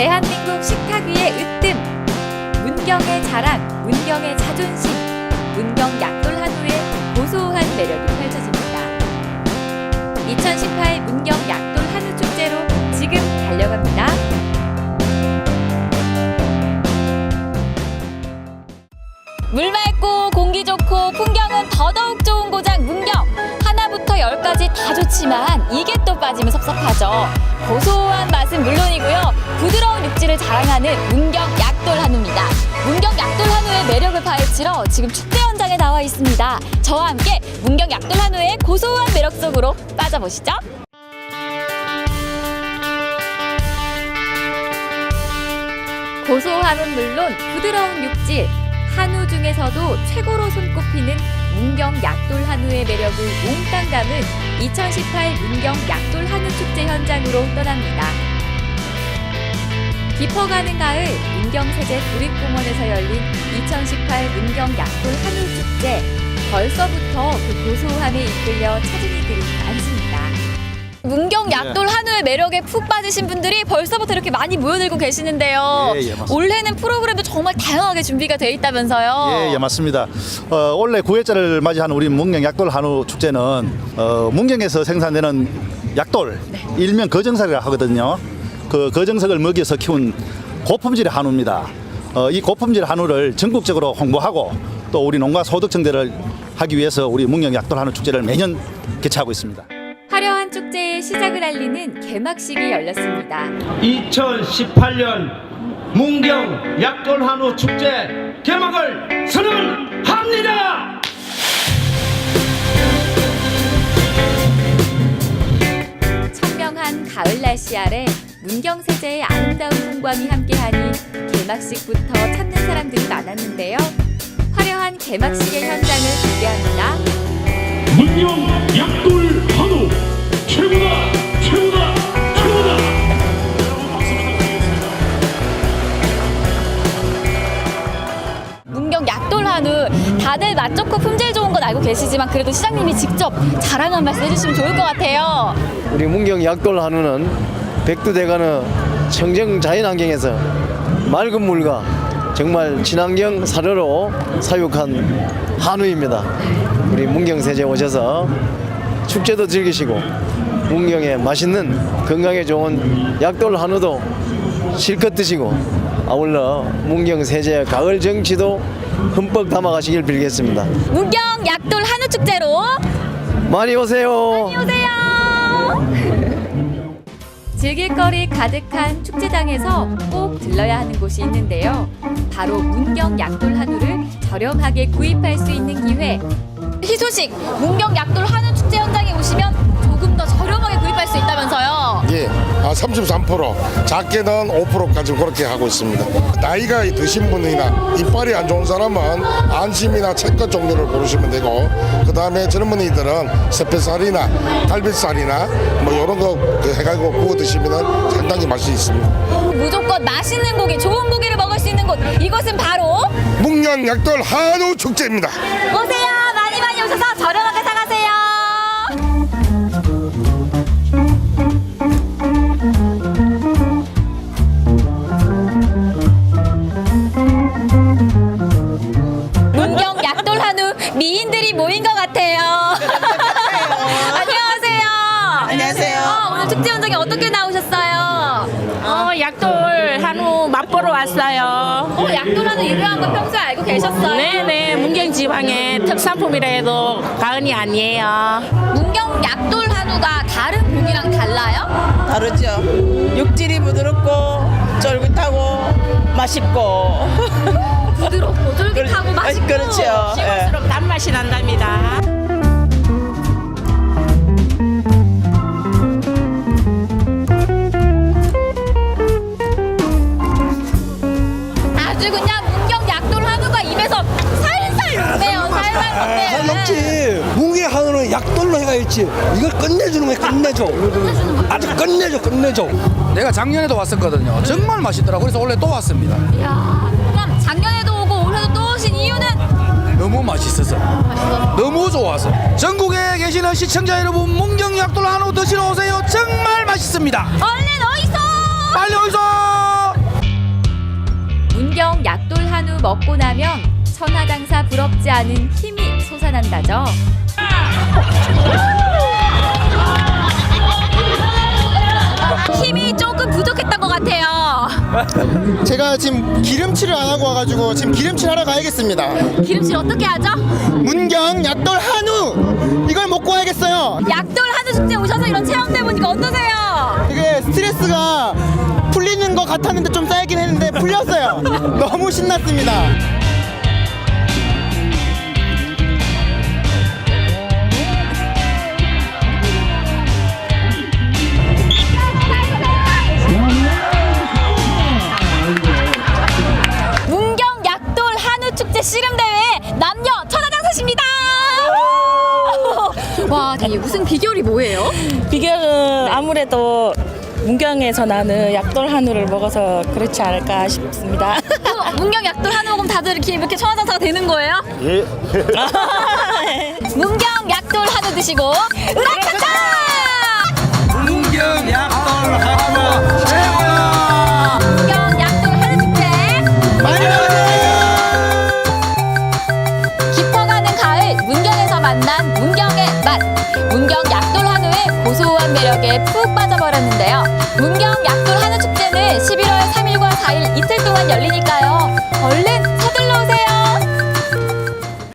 대한민국 식탁 위의 으뜸 문경의 자랑 문경의 자존심 문경 약돌 한우의 고소한 매력이 펼쳐집니다. 2018 문경 약돌 한우 축제로 지금 달려갑니다. 물 맑고 공기 좋고 풍경은 더더욱 좋은 고장 문경 다 좋지만 이게 또 빠지면 섭섭하죠. 고소한 맛은 물론이고요. 부드러운 육질을 자랑하는 문경 약돌 한우입니다. 문경 약돌 한우의 매력을 파헤치러 지금 축제 현장에 나와 있습니다. 저와 함께 문경 약돌 한우의 고소한 매력 속으로 빠져보시죠. 고소함은 물론 부드러운 육질, 한우 중에서도 최고로 손꼽히는 문경 약돌 한우의 매력을 몽땅 담은 2018 문경 약돌 한우 축제 현장으로 떠납니다. 깊어가는 가을 문경세제 구립공원에서 열린 2018 문경 약돌 한우 축제. 벌써부터 그 고소함에 이끌려 찾은 이들이 많습니다. 문경 약돌 한우의 매력에 푹 빠지신 분들이 벌써부터 이렇게 많이 모여들고 계시는데요. 예, 예, 맞습니다. 올해는 프로그램도 정말 다양하게 준비가 돼 있다면서요. 예, 예, 맞습니다. 어, 올해 9회째를 맞이하는 우리 문경 약돌 한우 축제는 어, 문경에서 생산되는 약돌, 일명 거정석이라 하거든요. 그 거정석을 먹여서 키운 고품질의 한우입니다. 어, 이 고품질 한우를 전국적으로 홍보하고 또 우리 농가 소득 증대를 하기 위해서 우리 문경 약돌 한우 축제를 매년 개최하고 있습니다. 화려한 축제의 시작을 알리는 개막식이 열렸습니다. 2018년 문경 약돌 한우 축제 개막을 선언합니다. 청명한 가을 날씨 아래 문경 세제의 아름다운 풍광이 함께하니 개막식부터 찾는 사람들이 많았는데요. 화려한 개막식의 현장을 기대합니다. 문경 약돌 한우 최고다 최고다 최고다. 문경 약돌 한우 다들 맛 좋고 품질 좋은 건 알고 계시지만 그래도 시장님이 직접 자랑 한 말씀 해주시면 좋을 것 같아요. 우리 문경 약돌 한우는 백두대간의 청정 자연환경에서 맑은 물과 정말 친환경 사료로 사육한 한우입니다. 우리 문경 세제 오셔서 축제도 즐기시고 문경의 맛있는 건강에 좋은 약돌 한우도 실컷 드시고 아울러 문경 세제 가을 정치도 흠뻑 담아가시길 빌겠습니다. 문경 약돌 한우 축제로 많이 오세요. 오세요. 즐길거리 가득한 축제장에서 꼭 들러야 하는 곳이 있는데요. 바로 문경 약돌 한우를 저렴하게 구입할 수 있는 기회. 희소식 문경 약돌 한우 축제 현장에 오시면 조금 더 저렴하게 구입할 수 있다면서요. 예, 아, 33% 작게는 5%까지 그렇게 하고 있습니다. 나이가 드신 분이나 이빨이 안 좋은 사람은 안심이나 채끝 종류를 고르시면 되고 그 다음에 젊은이들은 새뱃살이나 갈비살이나 뭐 이런 거 해가지고 구워 드시면 상당히 맛이 있습니다. 무조건 맛있는 고기, 좋은 고기를 먹을 수 있는 곳. 이곳은 바로 문경 약돌 한우 축제입니다. 오세요. 많이 많이 오셔서 저렴하게 약돌 한우 맛보러 왔어요. 어, 약돌 한우 유명한 거 평소에 알고 계셨어요? 네네, 문경 지방의 특산품이라 해도 과언이 아니에요. 문경 약돌 한우가 다른 고기랑 달라요? 다르죠. 육질이 부드럽고 쫄깃하고 맛있고 부드럽고 쫄깃하고 맛있고 그렇죠. 예. 시원스럽 단맛이 난답니다. 아주 그냥 문경 약돌 한우가 입에서 살살 녹네요 살살 녹네 먹지. 뭉게 한우는 약돌로 해가 있지. 이걸 끝내주는 거야, 끝내줘. 아주 끝내줘, 끝내줘. 내가 작년에도 왔었거든요. 정말 맛있더라고. 그래서 원래 또 왔습니다. 이야 그럼 작년에도 오고 올해도 또 오신 이유는 너무 맛있어서. 너무 좋아서. 전국에 계시는 시청자 여러분, 문경 약돌 한우 드시러 오세요. 정말 맛있습니다. 얼 먹고 나면 천하장사 부럽지 않은 힘이 솟아난다죠. 힘이 조금 부족했던 것 같아요. 제가 지금 기름칠을 안 하고 와가지고 지금 기름칠 하러 가야겠습니다. 기름칠 어떻게 하죠? 문경 약돌 한우 이걸 먹고 와야겠어요. 약돌 한우 축제 오셔서 이런 체험대 보니까 어떠세요? 되게 스트레스가 풀리는 것 같았는데 좀 쌓이긴 했는데 풀렸어요. 너무 신났습니다. 문경 약돌 한우 축제 씨름 대회 남녀 천하장사십니다. 와, 이 우승 비결이 뭐예요? 비결은 아무래도 문경에서 나는 약돌 한우를 먹어서 그렇지 않을까 싶습니다. 어, 문경 약돌 한우 먹으면 다들 이렇게 이렇게 천하장사가 되는 거예요? 예. 문경 약돌 한우 드시고 으라차차! 문경 약돌 한우 최고야 문경 약돌 한우 축제 많이 오세요. 깊어가는 가을 문경에서 만난 문경의 맛 문경 약돌 한우 의 고소한 매력에 푹 빠져버렸는데요. 문경 약돌 한우 축제는 11월 3일과 4일 이틀 동안 열리니까요. 얼른 서둘러 오세요